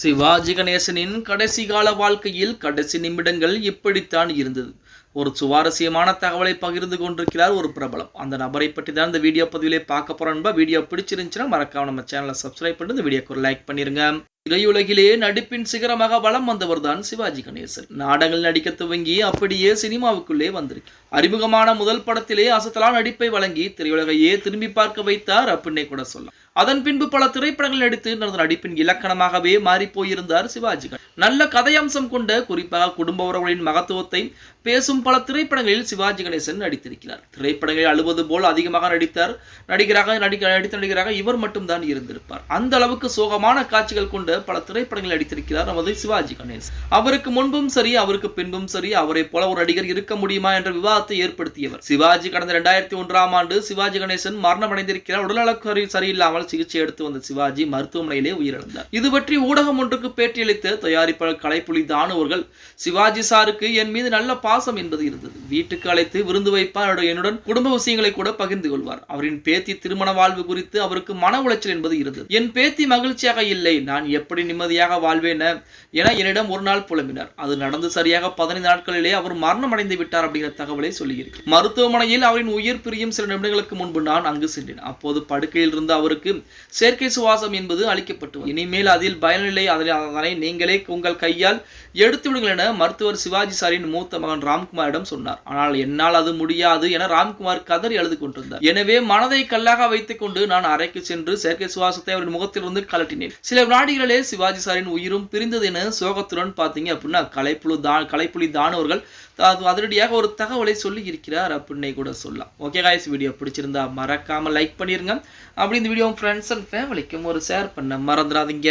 சிவாஜி கணேசனின் கடைசி கால வாழ்க்கையில் கடைசி நிமிடங்கள் இப்படித்தான் இருந்தது. ஒரு சுவாரஸ்யமான தகவலை பகிர்ந்து கொண்டிருக்கிறார் ஒரு பிரபலம். அந்த நபரை பற்றி தான் இந்த வீடியோ பதிவிலே பார்க்க போறோம் வீடியோ பிடிச்சிருந்துச்சுன்னா மறக்காம நம்ம சேனலை சப்ஸ்கிரைப் பண்ணி இந்த வீடியோக்கு ஒரு லைக் பண்ணிருங்க. திரையுலகிலே நடிப்பின் சிகரமாக வளம் வந்தவர்தான் சிவாஜி கணேசன். நாடகங்கள் நடிக்க துவங்கி அப்படியே சினிமாவுக்குள்ளே வந்திருக்கு. அறிமுகமான முதல் படத்திலே அசத்தலா நடிப்பை வழங்கி திரையுலகையே திரும்பி பார்க்க வைத்தார் அப்படின்னே கூட சொல்லலாம். அதன் பின்பு பல திரைப்படங்கள் நடித்து நடந்த நடிப்பின் இலக்கணமாகவே மாறி போயிருந்தார் சிவாஜி நல்ல கதையம்சம் கொண்ட குறிப்பாக குடும்ப உறவுகளின் மகத்துவத்தை பேசும் பல திரைப்படங்களில் சிவாஜி கணேசன் நடித்திருக்கிறார். திரைப்படங்களில் அழுவது போல் அதிகமாக நடித்தார். நடிகராக நடிக்க நடித்த நடிகராக இவர் மட்டும்தான் இருந்திருப்பார். அந்த அளவுக்கு சோகமான காட்சிகள் கொண்ட பல திரைப்படங்கள் நடித்திருக்கிறார் நமது சிவாஜி கணேசன். அவருக்கு முன்பும் சரி அவருக்கு பின்பும் சரி அவரை போல ஒரு நடிகர் இருக்க முடியுமா என்ற விவாதத்தை ஏற்படுத்தியவர். சிவாஜி கடந்த இரண்டாயிரத்தி ஒன்றாம் ஆண்டு சிவாஜி கணேசன் மரணமடைந்திருக்கிறார். உடல்நலக் சரியில்லாமல் சிகிச்சை எடுத்து வந்த சிவாஜி மருத்துவமனையிலே உயிரிழந்தார். இது பற்றி ஊடகம் ஒன்றுக்கு பேட்டியளித்த தயாரிப்பாளர் கலைப்புலி தானுவர்கள் சிவாஜி சாருக்கு என் மீது நல்ல பாசம் என்பது இருந்தது. வீட்டுக்கு அழைத்து விருந்து வைப்பார் என்னுடன் குடும்ப விஷயங்களை கூட பகிர்ந்து கொள்வார். அவரின் பேத்தி திருமண வாழ்வு குறித்து அவருக்கு மன உளைச்சல் என்பது இருந்தது. என் பேத்தி மகிழ்ச்சியாக இல்லை நான் எப்படி நிம்மதியாக வாழ்வேன என என்னிடம் ஒரு நாள் புலம்பினார். அது நடந்து சரியாக பதினைந்து நாட்களிலே அவர் மரணம் அடைந்து விட்டார் அப்படிங்கிற தகவலை சொல்லியிருக்கிறார் மருத்துவமனையில் அவரின் உயிர் பிரியும் சில நிமிடங்களுக்கு முன்பு நான் அங்கு சென்றேன். அப்போது படுக்கையில் இருந்த அவருக்கு செயற்கை சுவாசம் என்பது அளிக்கப்பட்டு இனிமேல் அதில் பயனில்லை அதனை நீங்களே உங்கள் கையால் எடுத்து விடுங்கள் என மருத்துவர் சிவாஜி சாரின் மூத்த மகன் ராம்குமாரிடம் சொன்னார். ஆனால் என்னால் அது முடியாது என ராம்குமார் கதறி எழுது கொண்டிருந்தார். எனவே மனதை கல்லாக வைத்துக் கொண்டு நான் அறைக்கு சென்று செயற்கை சுவாசத்தை அவரின் முகத்திலிருந்து கலட்டினேன் சில வினாடிகளிலே சிவாஜி சாரின் உயிரும் பிரிந்தது என சோகத்துடன் பார்த்தீங்க அப்படின்னா கலைப்புழு தான் கலைப்புலி தானவர்கள் அது அதிரடியாக ஒரு தகவலை சொல்லி இருக்கிறார் அப்படின்னே கூட சொல்லலாம். ஓகே காய்ஸ் வீடியோ பிடிச்சிருந்தா மறக்காம லைக் பண்ணிருங்க. அப்படி இந்த வீடியோ ஃப்ரெண்ட்ஸ் அண்ட் ஃபேமிலிக்கும் ஒரு ஷேர் பண்ண மறந்துடாதீங்க.